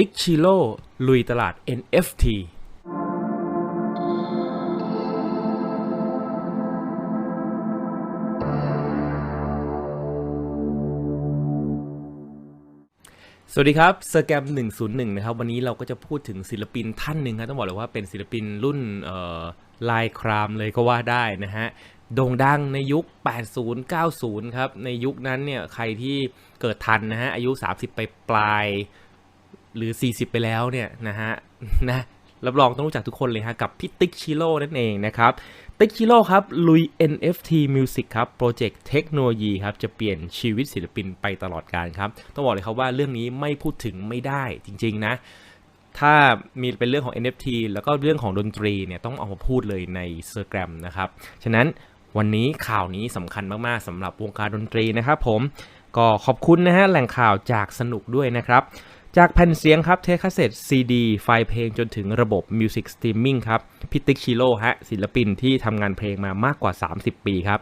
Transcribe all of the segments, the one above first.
ติ๊กชิโร่ลุยตลาด NFT สวัสดีครับเซอร์แกม101 นะครับ วันนี้เราก็จะพูดถึงศิลปินท่านหนึ่งครับต้องบอกเลยว่าเป็นศิลปินรุ่นลายครามเลยก็ว่าได้นะฮะ โด่งดังในยุค 80 90 ครับ ในยุคนั้นเนี่ย ใครที่เกิดทันนะฮะ อายุ 30 ไปปลายๆ หรือ 40 ไปแล้วเนี่ยนะฮะนะรับรองต้องรู้จักทุกคนเลยฮะกับพี่ติ๊กชิโร่นั่นเองนะครับติ๊กชิโร่ครับลุย NFT Music ครับโปรเจกต์เทคโนโลยีครับจะเปลี่ยนชีวิตศิลปินไปตลอดกาลครับ ต้องบอกเลยครับว่าเรื่องนี้ไม่พูดถึงไม่ได้จริง ๆ นะ ถ้ามีเป็นเรื่องของ NFT แล้วก็เรื่องของดนตรีเนี่ยต้องเอามาพูดเลยใน s ซ r ร์แกรมนะครับ ฉะนั้นวันนี้ข่าวนี้สำคัญมากๆสำหรับวงการดนตรีนะครับผมก็ขอบคุณนะฮะแหล่งข่าวจากสนุกด้วยนะครับ จากแผ่นเสียงครับเทคคาสเซ็ตซีดีไฟล์เพลงจนถึงระบบมิวสิกสตรีมมิ่งครับพิติกชิโร่ฮะศิลปินที่ทำงานเพลงมามากกว่า 30 ปีครับ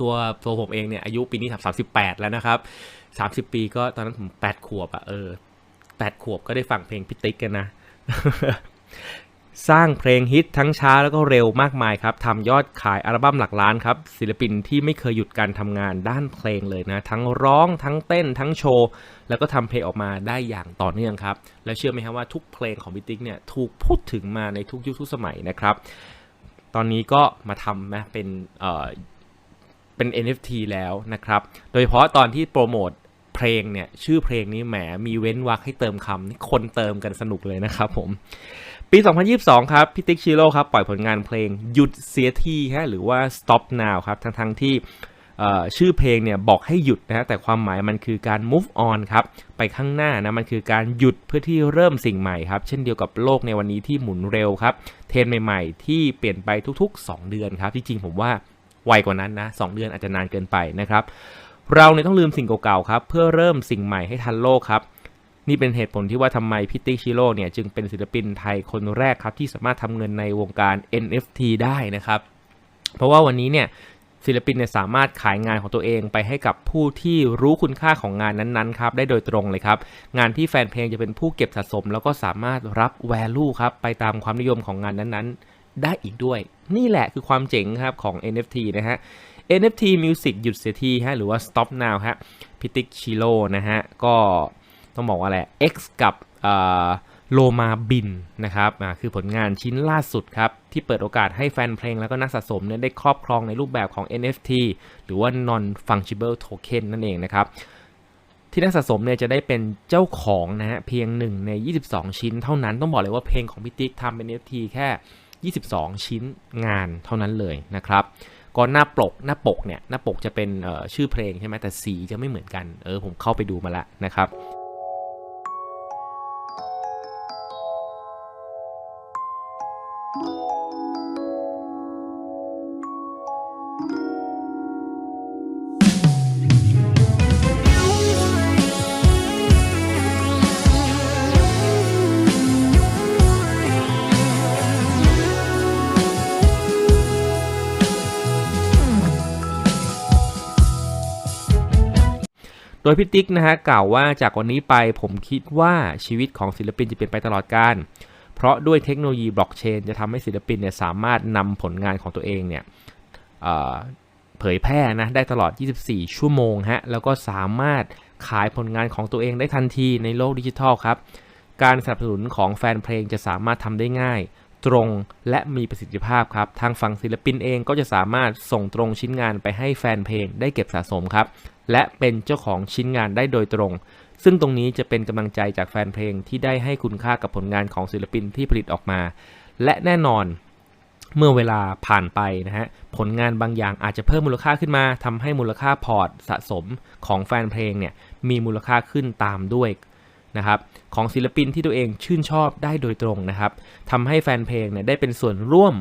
ตัวตัวผมเองเนี่ยอายุปีนี้สามสิบแปดแล้วนะครับ30ปีก็ตอนนั้นผมแปดขวบอะเออแปดขวบก็ได้ฟังเพลงพิติกกันนะ สร้างเพลงฮิตทั้งช้าแล้วก็เร็วมากมายครับทำยอดขายอัลบั้มหลักล้านครับศิลปินที่ไม่เคยหยุดการทำงานด้านเพลงเลยนะ ทั้งร้องทั้งเต้น ทั้งโชว์ แล้วก็ทำเพลงออกมาได้อย่างต่อเนื่องครับ แล้วเชื่อไหมครับว่าทุกเพลงของพิติกเนี่ยถูกพูดถึงมาในทุกยุคทุกสมัยนะครับ ตอนนี้ก็มาทำนะเป็นเอ่อเป็น NFT แล้วนะครับ โดยเฉพาะตอนที่โปรโมท เพลงเนี่ยชื่อเพลงนี้แหมมีเว้นวรรคให้เติมคำนี่คนเติมกันสนุกเลยนะครับผม ปี 2022 ครับพี่ติ๊กชิโร่ครับ ปล่อยผลงานเพลงหยุดเสียทีฮะหรือว่า stop now ครับทั้งทั้งๆที่ชื่อเพลงเนี่ยบอกให้หยุดนะฮะแต่ความหมายมันคือการ move on ครับไปข้างหน้านะมันคือการหยุดเพื่อที่เริ่มสิ่งใหม่ครับ เช่นเดียวกับโลกในวันนี้ที่หมุนเร็วครับ เทรนใหม่ๆ ที่เปลี่ยนไปทุกๆ 2 เดือนครับ ที่จริงผมว่าไวกว่านั้นนะ 2 เดือนอาจจะนานเกินไปนะครับ เราเนี่ยต้องลืมสิ่งเก่าๆครับเพื่อเริ่มสิ่งใหม่ให้ทันโลกครับนี่เป็นเหตุผลที่ว่าทำไมพิติชิโร่เนี่ยจึงเป็นศิลปินไทยคนแรกครับที่สามารถทำเงินในวงการ NFT ได้นะครับ เพราะว่าวันนี้เนี่ยศิลปินเนี่ยสามารถขายงานของตัวเองไปให้กับผู้ที่รู้คุณค่าของงานนั้นๆครับได้โดยตรงเลยครับงานที่แฟนเพลงจะเป็นผู้เก็บสะสม แล้วก็สามารถรับ value ครับไปตามความนิยมของงานนั้นๆ ได้อีกด้วย นี่แหละคือความเจ๋งครับของ NFT นะฮะ NFT Music หยุดเสียทีฮะหรือว่า Stop Now ฮะพิติกชิโร่นะฮะ ก็ต้องบอกว่าแหละ X กับโลมาบินนะครับคือผลงานชิ้นล่าสุดครับ ที่เปิดโอกาสให้แฟนเพลงแล้วก็นักสะสมเนี่ยได้ครอบครองในรูปแบบของ NFT หรือว่า non fungible token นั่นเองนะครับ ที่นักสะสมเนี่ยจะได้เป็นเจ้าของนะฮะเพียง 1 ใน 22 ชิ้นเท่านั้นต้องบอกเลยว่าเพลงของพี่ติ๊กทำเป็น NFT แค่ 22 ชิ้นงานเท่านั้นเลยนะครับ ก็หน้าปกหน้าปกเนี่ยหน้าปกจะเป็นชื่อเพลงใช่ไหมแต่สีจะไม่เหมือนกันเออผมเข้าไปดูมาแล้วนะครับ ดยพี่ติ๊กนะฮะกล่าวว่าจากวันนี้ไปผมคิดว่าชีวิตของศิลปินจะเปลี่ยนไปตลอดกาลเพราะด้วยเทคโนโลยีบล็อกเชนจะทำให้ศิลปินเนี่ยสามารถนำผลงานของตัวเองเนี่ยเอ่อเผยแพร่นะได้ตลอด 24 ชั่วโมงฮะแล้วก็สามารถขายผลงานของตัวเองได้ทันทีในโลกดิจิทัลครับ การสนับสนุนของแฟนเพลงจะสามารถทำได้ง่าย ตรงและมีประสิทธิภาพครับ ทางฝั่งศิลปินเองก็จะสามารถส่งตรงชิ้นงานไปให้แฟนเพลงได้เก็บสะสมครับ และเป็นเจ้าของชิ้นงานได้โดยตรง ซึ่งตรงนี้จะเป็นกำลังใจจากแฟนเพลงที่ได้ให้คุณค่ากับผลงานของศิลปินที่ผลิตออกมา และแน่นอนเมื่อเวลาผ่านไปนะฮะผลงานบางอย่างอาจจะเพิ่มมูลค่าขึ้นมาทำให้มูลค่าพอร์ตสะสมของแฟนเพลงเนี่ยมีมูลค่าขึ้นตามด้วย นะครับของศิลปินที่ตัวเองชื่นชอบได้โดยตรงนะครับทำให้แฟนเพลงเนี่ยได้เป็นส่วนร่วม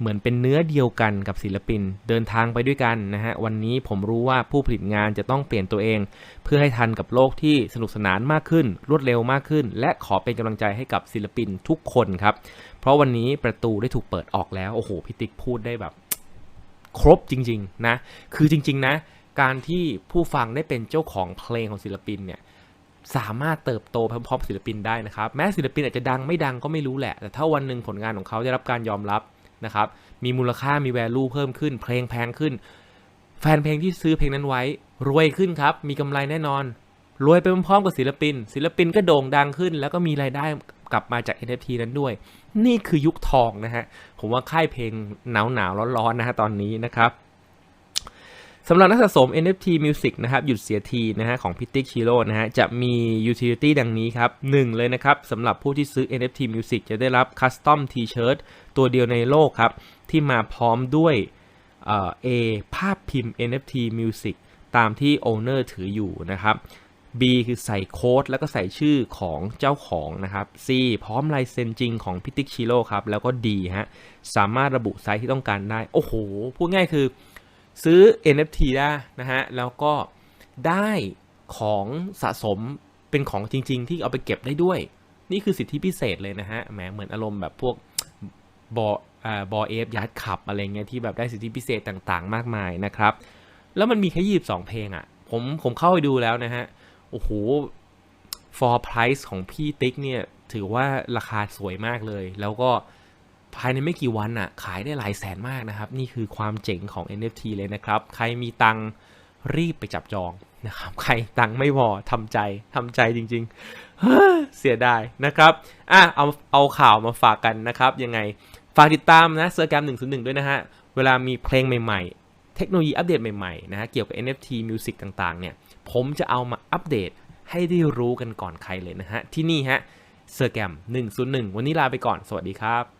เหมือนเป็นเนื้อเดียวกันกับศิลปินเดินทางไปด้วยกันนะฮะวันนี้ผมรู้ว่าผู้ผลิตงานจะต้องเปลี่ยนตัวเอง เพื่อให้ทันกับโลกที่สนุกสนานมากขึ้น รวดเร็วมากขึ้น และขอเป็นกำลังใจให้กับศิลปินทุกคนครับ เพราะวันนี้ประตูได้ถูกเปิดออกแล้ว โอ้โหพี่ติ๊กพูดได้แบบ ครบจริง ๆ นะ คือจริง ๆ นะ การที่ผู้ฟังได้เป็นเจ้าของเพลงของศิลปินเนี่ย สามารถเติบโตพร้อมๆศิลปินได้นะครับ แม้ศิลปินอาจจะดังไม่ดังก็ไม่รู้แหละ แต่ถ้าวันหนึ่งผลงานของเขาได้รับการยอมรับนะครับ มีมูลค่ามี value เพิ่มขึ้น เพลงแพงขึ้น แฟนเพลงที่ซื้อเพลงนั้นไว้ รวยขึ้นครับ มีกำไรแน่นอน รวยไปพร้อมๆกับศิลปิน ศิลปินก็โด่งดังขึ้น แล้วก็มีรายได้กลับมาจาก NFT นั้นด้วย นี่คือยุคทองนะฮะ ผมว่าค่ายเพลงหนาวๆร้อนๆนะฮะตอนนี้นะครับ สำหรับนักสะสม NFT Music นะครับหยุดเสียทีนะฮะของพิติกชิโร่นะฮะจะมี utility ดังนี้ครับ 1 เลยนะครับสำหรับผู้ที่ซื้อ NFT Music จะได้รับ Custom T-shirt ตัวเดียวในโลกครับ ที่มาพร้อมด้วยเออภาพพิมพ์ NFT Music ตามที่ Owner ถืออยู่นะครับ B คือใส่โค้ดแล้วก็ใส่ชื่อของเจ้าของนะครับ C พร้อมลายเซ็นจริงของพิติกชิโร่ครับแล้วก็ D ฮะสามารถระบุไซส์ที่ต้องการได้ โอ้โหพูดง่ายคือ ซื้อ NFT ได้นะฮะ แล้วก็ได้ของสะสมเป็นของจริง ๆ ที่เอาไปเก็บได้ด้วย นี่คือสิทธิพิเศษเลยนะฮะ แหม เหมือนอารมณ์แบบพวกบอบอเอฟยัดขับอะไรเงี้ยที่แบบได้สิทธิพิเศษต่างๆ มากมายนะครับ แล้วมันมีแค่ยี่สองเพลงอะ่ะ ผมผมเข้าไปดูแล้วนะฮะ โอ้โห for price ของพี่ติ๊กเนี่ย ถือว่าราคาสวยมากเลย แล้วก็ ภายในไม่กี่วันอะขายได้หลายแสนมากนะครับ นี่คือความเจ๋งของ NFT เลยนะครับ ใครมีตังรีบไปจับจองนะครับ ใครตังค์ไม่พอทำใจทำใจจริงๆ เสียดายนะครับอะเอาเอาข่าวมาฝากกันนะครับ ยังไงฝากติดตามนะเซอร์แกรม101ด้วยนะฮะ เวลามีเพลงใหม่ๆ เทคโนโลยีอัปเดตใหม่ๆนะฮะเกี่ยวกับ NFT Music ต่างๆ เนี่ย ผมจะเอามาอัปเดตให้ได้รู้กันก่อนใครเลยนะฮะ ที่นี่ฮะเซอร์แกรม101 วันนี้ลาไปก่อนสวัสดีครับ